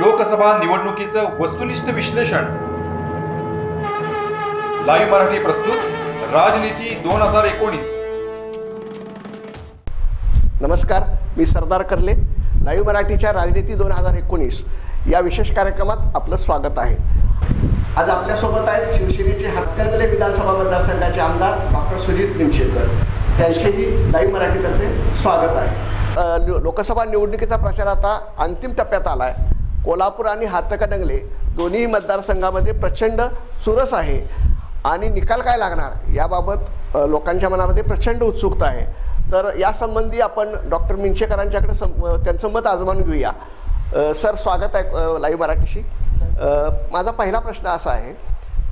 लोकसभा निवडणुकीचं वस्तुनिष्ठ विश्लेषण. लाईव्ह मराठी प्रस्तुत राजनीती दोन हजार एकोणीस. नमस्कार मी सरदार कर्ले लाईव्ह मराठीच्या राजनीती दोन हजार एकोणीस या विशेष कार्यक्रमात आपलं स्वागत आहे. आज आपल्यासोबत आहेत शिवसेनेचे हातकंदले विधानसभा मतदारसंघाचे आमदार डॉक्टर सुजित निमशेकर. त्यांचेही लाईव्ह मराठीतर्फे स्वागत आहे. लोकसभा निवडणुकीचा प्रचार आता अंतिम टप्प्यात आला आहे कोल्हापूर आणि हातकणंगले दोन्ही मतदारसंघामध्ये प्रचंड चुरस आहे. आणि निकाल काय लागणार? याबाबत लोकांच्या मनामध्ये प्रचंड उत्सुकता आहे. तर यासंबंधी आपण डॉक्टर मिंचेकरांच्याकडे सम त्यांचं मत आजमावून घेऊया. सर स्वागत आहे लाईव्ह मराठीशी. माझा पहिला प्रश्न असा आहे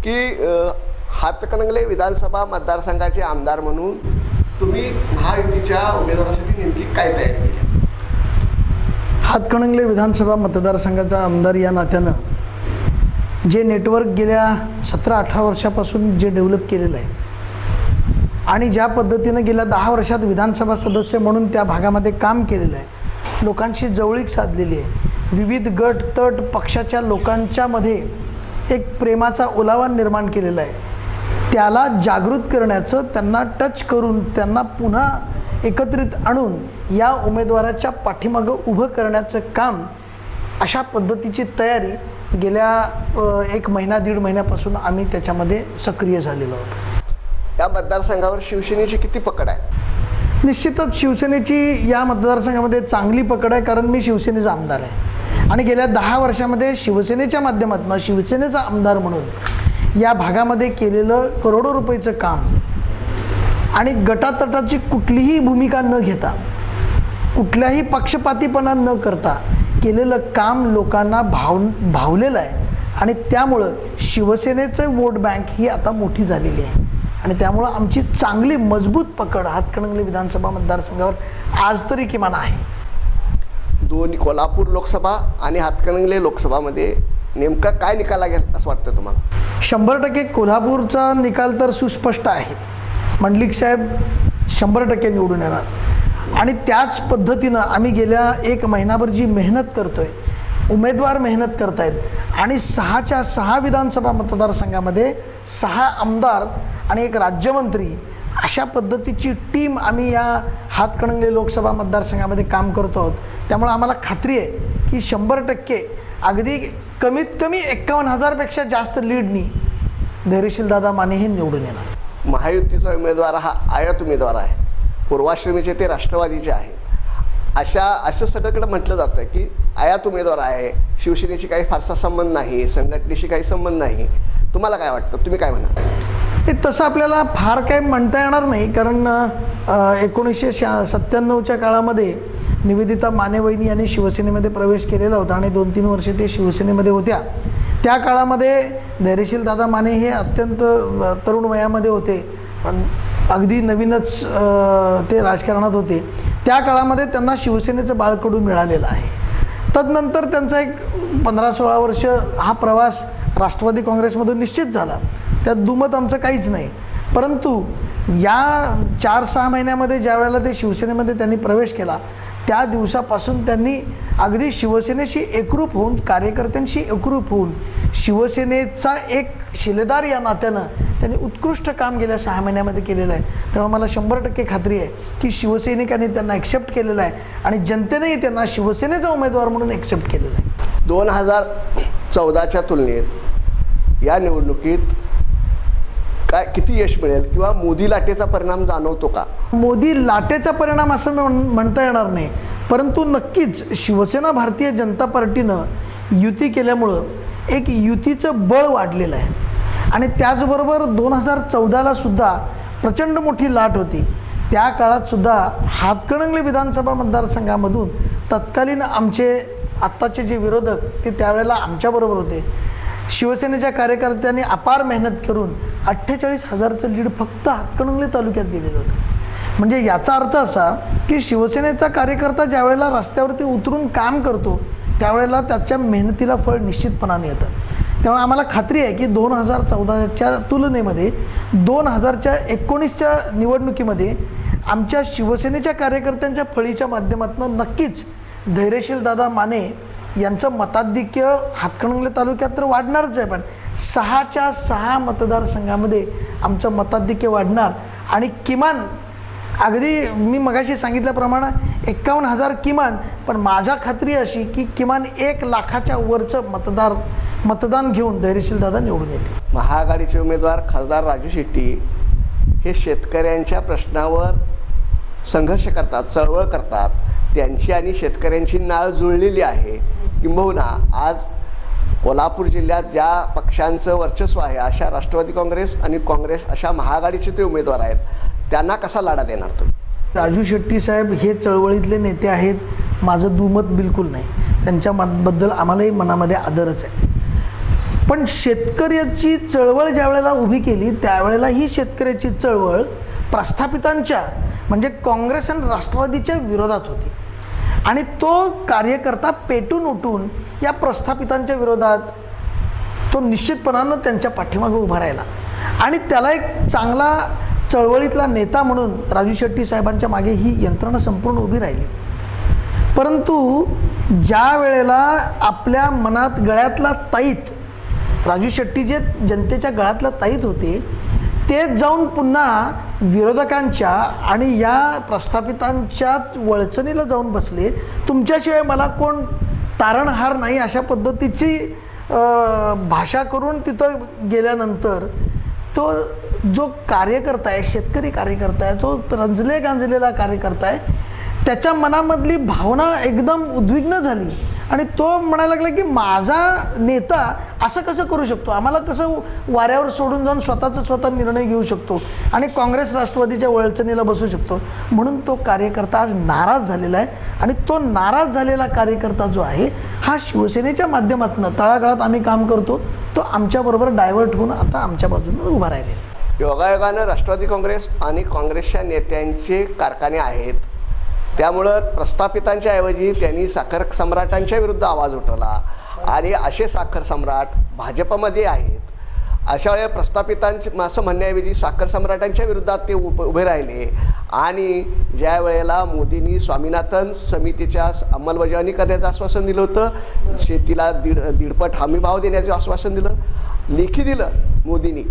की हातकणंगले विधानसभा मतदारसंघाचे आमदार म्हणून तुम्ही महायुतीच्या उमेदवारासाठी नेमकी काय तयारी केली? हातकणंगले विधानसभा मतदारसंघाचा आमदार या नात्यानं जे नेटवर्क गेल्या सतरा अठरा वर्षापासून जे डेव्हलप केलेलं आहे आणि ज्या पद्धतीनं गेल्या दहा वर्षात विधानसभा सदस्य म्हणून त्या भागामध्ये काम केलेलं आहे लोकांशी जवळीक साधलेली आहे विविध गट तट पक्षाच्या लोकांच्यामध्ये एक प्रेमाचा ओलावा निर्माण केलेला आहे त्याला जागृत करण्याचं त्यांना टच करून त्यांना पुन्हा एकत्रित आणून या उमेदवाराच्या पाठीमागं उभं करण्याचं काम अशा पद्धतीची तयारी गेल्या एक महिना दीड महिन्यापासून आम्ही त्याच्यामध्ये सक्रिय झालेलो आहोत. या मतदारसंघावर शिवसेनेची किती पकड आहे? निश्चितच शिवसेनेची या मतदारसंघामध्ये चांगली पकड आहे कारण मी शिवसेनेचा आमदार आहे. आणि गेल्या दहा वर्षामध्ये शिवसेनेच्या माध्यमातून शिवसेनेचा आमदार म्हणून या भागामध्ये केलेलं करोडो रुपयेचं काम आणि गटातटाची कुठलीही भूमिका न घेता कुठल्याही पक्षपातीपणा न करता केलेलं काम लोकांना भाव भावलेलं आहे. आणि त्यामुळं शिवसेनेचं वोट बँक ही आता मोठी झालेली आहे. आणि त्यामुळं आमची चांगली मजबूत पकड हातकणंगले विधानसभा मतदारसंघावर आज तरी किमान आहे. दोन्ही कोल्हापूर लोकसभा आणि हातकणंगले लोकसभामध्ये नेमका काय निकाल लागेल असं वाटतं तुम्हाला? शंभर टक्के कोल्हापूरचा निकाल तर सुस्पष्ट आहे. मंडलिक साहेब शंभर टक्के निवडून येणार. आणि त्याच पद्धतीनं आम्ही गेल्या एक महिनाभर जी मेहनत करतो आहे उमेदवार मेहनत करतायत आणि सहाच्या सहा विधानसभा मतदारसंघामध्ये सहा आमदार आणि एक राज्यमंत्री अशा पद्धतीची टीम आम्ही या हातकणंगले लोकसभा मतदारसंघामध्ये काम करतो आहोत. त्यामुळे आम्हाला खात्री आहे की शंभर टक्के अगदी कमीत कमी एक्कावन्न हजारपेक्षा जास्त लीडनी धैर्यशील दादा माने हे निवडून येणार. महायुतीचा उमेदवार हा आयात उमेदवार आहे. पूर्वाश्रमीचे ते राष्ट्रवादीचे आहेत. अशा असं सगळीकडे म्हटलं जातं की आयात उमेदवार आहे शिवसेनेशी काही फारसा संबंध नाही संघटनेशी काही संबंध नाही. तुम्हाला काय वाटतं? तुम्ही काय म्हणा ते तसं आपल्याला फार काही म्हणता येणार नाही कारण एकोणीसशे शा सत्त्याण्णवच्या काळामध्ये निवेदिता मानेवहिनी यांनी शिवसेनेमध्ये प्रवेश केलेला होता आणि दोन तीन वर्षे ते शिवसेनेमध्ये होत्या. त्या काळामध्ये धैर्यशील दादा माने हे अत्यंत तरुण वयामध्ये होते. पण अगदी नवीनच ते राजकारणात होते. त्या काळामध्ये त्यांना शिवसेनेचं बाळकडू मिळालेलं आहे. तदनंतर त्यांचा एक पंधरा सोळा वर्ष हा प्रवास राष्ट्रवादी काँग्रेसमधून निश्चित झाला. त्यात दुमत आमचं काहीच नाही. परंतु या चार सहा महिन्यामध्ये ज्या वेळेला ते शिवसेनेमध्ये त्यांनी प्रवेश केला त्या दिवसापासून त्यांनी अगदी शिवसेनेशी एकरूप होऊन कार्यकर्त्यांशी एकरूप होऊन शिवसेनेचा एक शिलेदार या नात्यानं त्यांनी उत्कृष्ट काम गेल्या सहा महिन्यामध्ये केलेलं आहे. त्यामुळे मला शंभर टक्के खात्री आहे की शिवसैनिकांनी त्यांना ॲक्सेप्ट केलेलं आहे आणि जनतेनेही त्यांना शिवसेनेचा उमेदवार म्हणून ॲक्सेप्ट केलेलं आहे. दोन हजार चौदाच्या तुलनेत या निवडणुकीत काय किती यश मिळेल? किंवा मोदी लाटेचा परिणाम जाणवतो का? मोदी लाटेचा परिणाम असं म्हण म्हणता येणार नाही. परंतु नक्कीच शिवसेना भारतीय जनता पार्टीनं युती केल्यामुळं एक युतीचं बळ वाढलेलं आहे. आणि त्याचबरोबर दोन हजार चौदाला सुद्धा प्रचंड मोठी लाट होती. त्या काळातसुद्धा हातकणंगले विधानसभा मतदारसंघामधून तत्कालीन आमचे आत्ताचे जे विरोधक ते त्यावेळेला आमच्याबरोबर होते. शिवसेनेच्या कार्यकर्त्यांनी अपार मेहनत करून अठ्ठेचाळीस हजारचं लीड फक्त हातकणंगले तालुक्यात दिलेलं होतं. म्हणजे याचा अर्थ असा की शिवसेनेचा कार्यकर्ता ज्यावेळेला रस्त्यावरती उतरून काम करतो त्यावेळेला त्याच्या मेहनतीला फळ निश्चितपणाने येतं. त्यामुळे आम्हाला खात्री आहे की दोन हजार चौदाच्या तुलनेमध्ये दोन हजारच्या एकोणीसच्या निवडणुकीमध्ये आमच्या शिवसेनेच्या कार्यकर्त्यांच्या फळीच्या माध्यमातून नक्कीच धैर्यशील दादा माने यांचं मताधिक्य हातकणंगले तालुक्यात तर वाढणारच आहे पण सहाच्या सहा मतदारसंघामध्ये आमचं मताधिक्य वाढणार. आणि किमान अगदी मी मगाशी सांगितल्याप्रमाणे एक्कावन्न हजार किमान पण माझा खात्री अशी की किमान एक लाखाच्या वरचं मतदार मतदान घेऊन धैर्यशील दादा निवडून येतील. महाआघाडीचे उमेदवार खासदार राजू शेट्टी हे शेतकऱ्यांच्या प्रश्नावर संघर्ष करतात चळवळ करतात. त्यांची आणि शेतकऱ्यांची नाळ जुळलेली आहे. किंबहुना आज कोल्हापूर जिल्ह्यात ज्या पक्षांचं वर्चस्व आहे अशा राष्ट्रवादी काँग्रेस आणि काँग्रेस अशा महाआघाडीचे ते उमेदवार आहेत त्यांना कसा लढा देणार तुम्ही? राजू शेट्टी साहेब हे चळवळीतले नेते आहेत माझं दुमत बिलकुल नाही. त्यांच्या बद्दल आम्हालाही मनामध्ये आदरच आहे. पण शेतकऱ्याची चळवळ ज्या वेळेला उभी केली त्यावेळेला ही शेतकऱ्याची चळवळ प्रस्थापितांच्या म्हणजे काँग्रेस आणि राष्ट्रवादीच्या विरोधात होती. आणि तो कार्यकर्ता पेटून उठून या प्रस्थापितांच्या विरोधात तो निश्चितपणानं त्यांच्या पाठीमागे उभा राहिला. आणि त्याला एक चांगला चळवळीतला नेता म्हणून राजू शेट्टी साहेबांच्या मागे ही यंत्रणा संपूर्ण उभी राहिली. परंतु ज्या वेळेला आपल्या मनात गळ्यातला ताईत राजू शेट्टी जे जनतेच्या गळ्यातला ताईत होते ते जाऊन पुन्हा विरोधकांच्या आणि या प्रस्थापितांच्या वळचणीला जाऊन बसले तुमच्याशिवाय मला कोण तारणहार नाही अशा पद्धतीची भाषा करून तिथं गेल्यानंतर तो जो कार्यकर्ता आहे शेतकरी कार्यकर्ता आहे तो रंजले गांजलेला कार्यकर्ता आहे त्याच्या मनामधली भावना एकदम उद्विग्न झाली. आणि तो म्हणायला लागला की माझा नेता असं कसं करू शकतो? आम्हाला कसं वाऱ्यावर सोडून जाऊन स्वतःचा स्वतः निर्णय घेऊ शकतो? आणि काँग्रेस राष्ट्रवादीच्या वळचणीला बसू शकतो? म्हणून तो कार्यकर्ता आज नाराज झालेला आहे. आणि तो नाराज झालेला कार्यकर्ता जो आहे हा शिवसेनेच्या माध्यमातून तळागाळात आम्ही काम करतो. तो आमच्याबरोबर डायव्हर्ट होऊन आता आमच्या बाजूने उभा राहिलेला योगायोगानं राष्ट्रवादी काँग्रेस आणि काँग्रेसच्या नेत्यांचे कारखाने आहेत. त्यामुळं प्रस्थापितांच्या ऐवजी त्यांनी साखर सम्राटांच्या विरुद्ध आवाज उठवला. आणि असे साखर सम्राट भाजपमध्ये आहेत. अशा वेळेला प्रस्थापितांचे असं म्हणण्याऐवजी साखर सम्राटांच्या विरुद्धात ते उप उभे राहिले. आणि ज्या वेळेला मोदींनी स्वामीनाथन समितीच्या अंमलबजावणी करण्याचं आश्वासन दिलं होतं शेतीला दीड दीडपट हमीभाव देण्याचं आश्वासन दिलं लेखी दिलं मोदींनी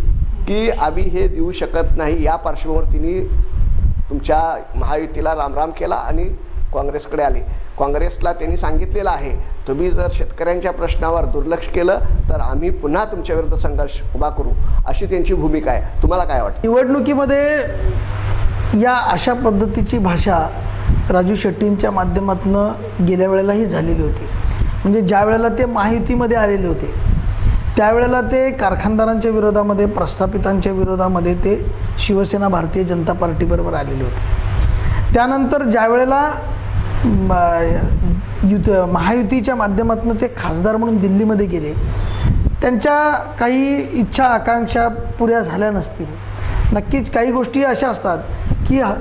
की आम्ही हे देऊ शकत नाही. या पार्श्वभूमीवर तुमच्या महायुतीला रामराम केला आणि काँग्रेसकडे आले. काँग्रेसला त्यांनी सांगितलेलं आहे तुम्ही जर शेतकऱ्यांच्या प्रश्नावर दुर्लक्ष केलं तर आम्ही पुन्हा तुमच्या विरुद्ध संघर्ष उभा करू. अशी त्यांची भूमिका आहे. तुम्हाला काय वाटतं? निवडणुकीमध्ये या अशा पद्धतीची भाषा राजू शेट्टींच्या माध्यमातून गेल्या वेळेलाही झालेली होती. म्हणजे ज्या वेळेला ते महायुतीमध्ये आलेले होते त्यावेळेला ते कारखानदारांच्या विरोधामध्ये प्रस्थापितांच्या विरोधामध्ये ते शिवसेना भारतीय जनता पार्टीबरोबर आलेले होते. त्यानंतर ज्यावेळेला युत महायुतीच्या माध्यमातून ते खासदार म्हणून दिल्लीमध्ये गेले त्यांच्या काही इच्छा आकांक्षा पुऱ्या झाल्या नसतील. नक्कीच काही गोष्टी अशा असतात की ह-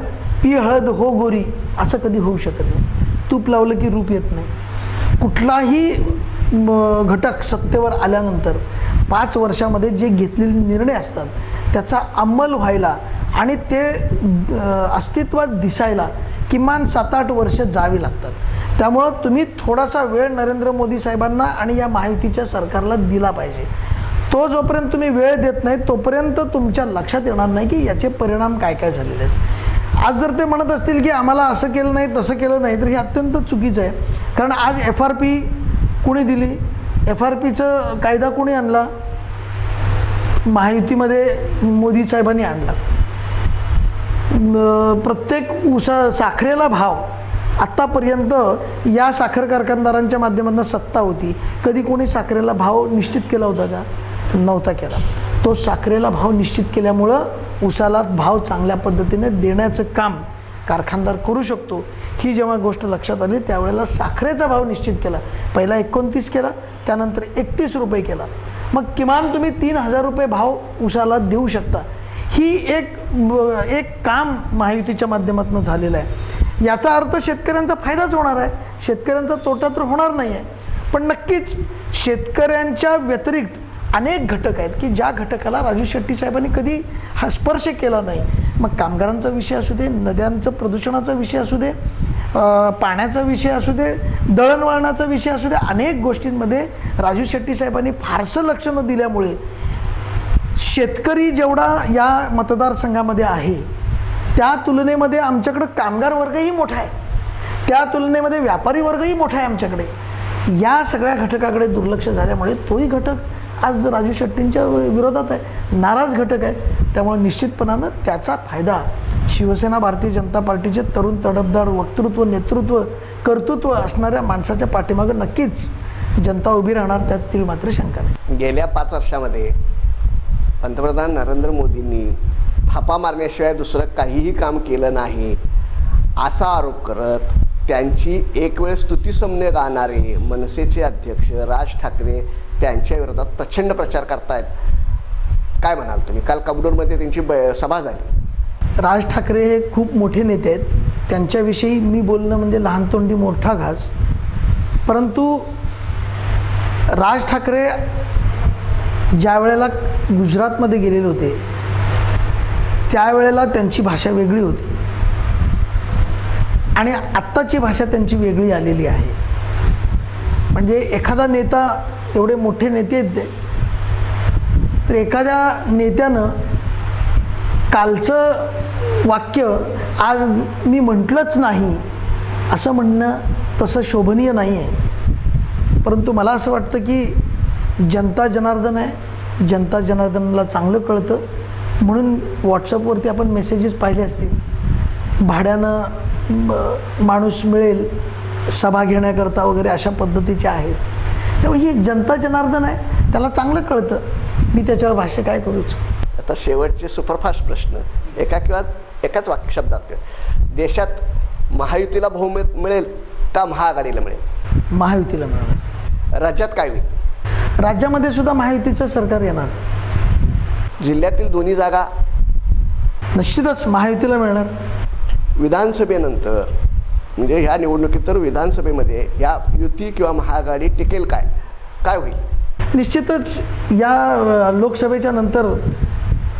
पी हळद हो गोरी असं कधी होऊ शकत नाही. तूप लावलं की रूप येत नाही. कुठलाही घटक सत्तेवर आल्यानंतर पाच वर्षामध्ये जे घेतलेले निर्णय असतात त्याचा अंमल व्हायला आणि ते अस्तित्वात दिसायला किमान सात आठ वर्ष जावी लागतात. त्यामुळं तुम्ही थोडासा वेळ नरेंद्र मोदी साहेबांना आणि या महायुतीच्या सरकारला दिला पाहिजे. तो जोपर्यंत तुम्ही वेळ देत नाही तोपर्यंत तुमच्या लक्षात येणार नाही की याचे परिणाम काय काय झालेले आहेत. आज जर ते म्हणत असतील की आम्हाला असं केलं नाही तसं केलं नाही तर हे अत्यंत चुकीचं आहे. कारण आज एफ आर पी कुणी दिली? एफ आर पीचं कायदा कुणी आणला? महायुतीमध्ये मोदी साहेबांनी आणला. प्रत्येक उसा साखरेला भाव आत्तापर्यंत या साखर कारखानदारांच्या माध्यमातून सत्ता होती. कधी कोणी साखरेला भाव निश्चित केला होता का? तर नव्हता केला. तो साखरेला भाव निश्चित केल्यामुळं उसाला भाव चांगल्या पद्धतीने देण्याचं काम कारखानदार करू शकतो. ही जेव्हा गोष्ट लक्षात आली त्यावेळेला साखरेचा भाव निश्चित केला. पहिला एकोणतीस केला त्यानंतर एकतीस रुपये केला. मग किमान तुम्ही तीन हजार रुपये भाव उसाला देऊ शकता. ही एक एक काम महायुतीच्या माध्यमातून झालेलं आहे. याचा अर्थ शेतकऱ्यांचा फायदाच होणार आहे. शेतकऱ्यांचा तोटा तर होणार नाही आहे पण नक्कीच शेतकऱ्यांच्या व्यतिरिक्त अनेक घटक आहेत की ज्या घटकाला राजू शेट्टी साहेबांनी कधी हा स्पर्श केला नाही. मग कामगारांचा विषय असू दे नद्यांचं प्रदूषणाचा विषय असू दे पाण्याचा विषय असू दे दळणवळणाचा विषय असू दे अनेक गोष्टींमध्ये राजू शेट्टी साहेबांनी फारसं लक्ष न दिल्यामुळे शेतकरी जेवढा या मतदारसंघामध्ये आहे त्या तुलनेमध्ये आमच्याकडं कामगार वर्गही मोठा आहे. त्या तुलनेमध्ये व्यापारी वर्गही मोठा आहे आमच्याकडे. या सगळ्या घटकाकडे दुर्लक्ष झाल्यामुळे तोही घटक आज राजू शेट्टींच्या विरोधात आहे. नाराज घटक आहे. त्यामुळे निश्चितपणानं त्याचा फायदा शिवसेना भारतीय जनता पार्टीचे तरुण तडफदार वक्तृत्व नेतृत्व कर्तृत्व असणाऱ्या माणसाच्या पाठीमागं नक्कीच जनता उभी राहणार त्यात ती मात्र शंका नाही. गेल्या पाच वर्षामध्ये पंतप्रधान नरेंद्र मोदींनी थापा मारण्याशिवाय दुसरं काहीही काम केलं नाही असा आरोप करत त्यांची एक वेळ स्तुतीसम्य गाणारे मनसेचे अध्यक्ष राज ठाकरे त्यांच्या विरोधात प्रचंड प्रचार करतायत. काय म्हणाल तुम्ही? काल कबडूरमध्ये त्यांची ब सभा झाली. राज ठाकरे हे खूप मोठे नेते आहेत. त्यांच्याविषयी मी बोलणं म्हणजे लहान तोंडी मोठा घास. परंतु राज ठाकरे ज्या वेळेला गुजरातमध्ये गेलेले होते त्यावेळेला त्यांची भाषा वेगळी होती. आणि आत्ताची भाषा त्यांची वेगळी आलेली आहे. म्हणजे एखादा नेता एवढे मोठे नेते आहेत ते. तर एखाद्या नेत्यानं कालचं वाक्य आज मी म्हटलंच नाही असं म्हणणं तसं शोभनीय नाही आहे परंतु मला असं वाटतं की जनता जनार्दन आहे. जनता जनार्दनला चांगलं कळतं. म्हणून व्हॉट्सअपवरती आपण मेसेजेस पाहिले असतील. भाड्यानं माणूस मिळेल सभा घेण्याकरता वगैरे अशा पद्धतीचे आहेत. त्यामुळे ही जनता जनार्दन आहे त्याला चांगलं कळतं. मी त्याच्यावर भाष्य काय करूच आता शेवटचे सुपरफास्ट प्रश्न एका किंवा एकाच वाक्य शब्दात. देशात महायुतीला बहुमत मिळेल का महाआघाडीला मिळेल? महायुतीला मिळणार राज्यात काय होईल? राज्यामध्ये सुद्धा महायुतीचं सरकार येणार. जिल्ह्यातील दोन्ही जागा निश्चितच महायुतीला मिळणार. विधानसभेनंतर म्हणजे ह्या निवडणुकीत तर विधानसभेमध्ये या युती किंवा महाआघाडी टिकेल काय? काय होईल? निश्चितच या लोकसभेच्या नंतर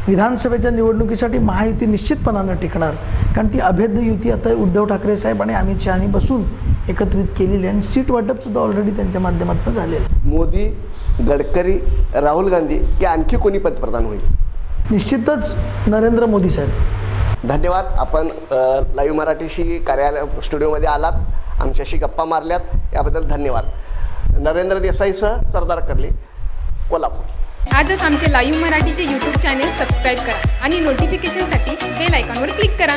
विधानसभेच्या निवडणुकीसाठी महायुती निश्चितपणानं टिकणार. कारण ती अभेद्य युती आता उद्धव ठाकरे साहेब आणि अमित शहानी बसून एकत्रित केलेली आहे आणि सीट वाटपसुद्धा ऑलरेडी त्यांच्या माध्यमातून झालेलं. मोदी गडकरी राहुल गांधी की आणखी कोणी पंतप्रधान होईल? निश्चितच नरेंद्र मोदी साहेब. धन्यवाद. आपण लाईव्ह मराठीशी कार्यालय स्टुडिओमध्ये आलात. आमच्याशी गप्पा मारल्यात. याबद्दल धन्यवाद. नरेंद्र देसाईसह सरदार कर्ले कोल्हापूर. आजच आमचे लाईव्ह मराठीचे यूट्यूब चॅनेल सबस्क्राईब करा आणि नोटिफिकेशनसाठी बेल आयकॉनवर क्लिक करा.